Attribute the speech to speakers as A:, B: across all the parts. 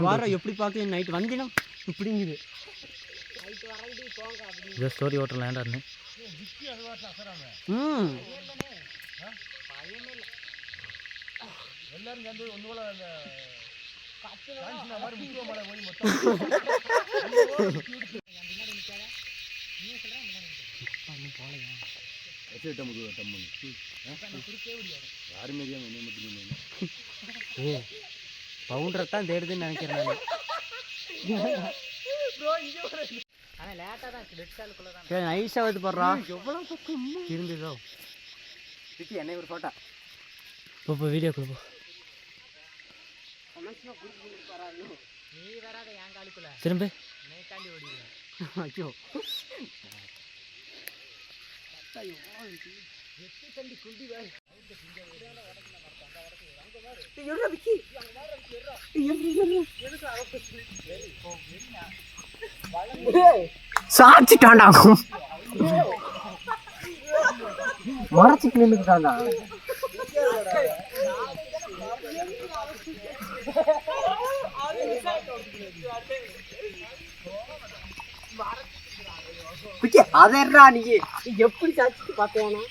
A: வார எப்படி பார்க்க நைட் வந்தினா இப்படிங்குது.
B: இதை ஸ்டோரி ஓட்டர் லேண்டாருன்னு
A: ம். ஏ பவுண்டரை தான் தேடுதுன்னு நினைக்கிறேன் நான்
B: ஆனால் லேட்டாக தான் சாலுக்குள்ளே தான்
A: சரி நைஸாக வந்து போடுறா. எவ்வளோ பக்கம் இருந்ததோ விக்கி என்னை ஒரு ஃபோட்டோ
B: இப்போ இப்போ வீடியோ கொடுப்போ நீ வராத என் காலுக்குள்ள. திரும்ப. நேக்காண்டி ஓடிடுவேன்
A: ஐயோ சாச்சிட்டான்டா மரத்துக்கு நின்றுட்டான்டா அதர்றா நீ. நீ எப்படி சாச்சிட்டு பார்த்தேனா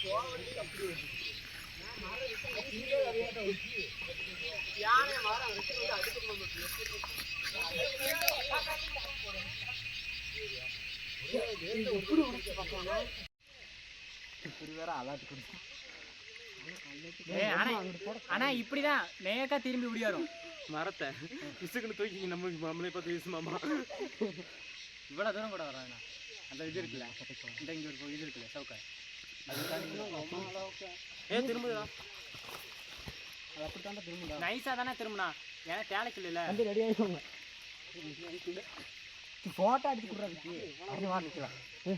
B: ஆனா இப்படிதான் நேக்கா திரும்பி ஓடியாரும்
A: மரத்தை இசுக்குன்னு தூக்கி நம்ம நம்மளே பார்த்து வீசு இவ்வளோ
B: இவ்வளவு தூரம் கூட வராதுண்ணா
A: அந்த இது இருக்குல்ல இந்த இங்க ஒரு இது இருக்குல்ல சவுக்கா ஏ திரும்புதா அது அப்படித்தாண்டா திரும்புதா
B: நைஸா தானே திரும்பினா? ஏன்னா தேலைக்கு இல்ல
A: வந்து ரெடி ஆயிக்கோங்க. ஃபோட்டோ எடுத்து கொடுறாங்க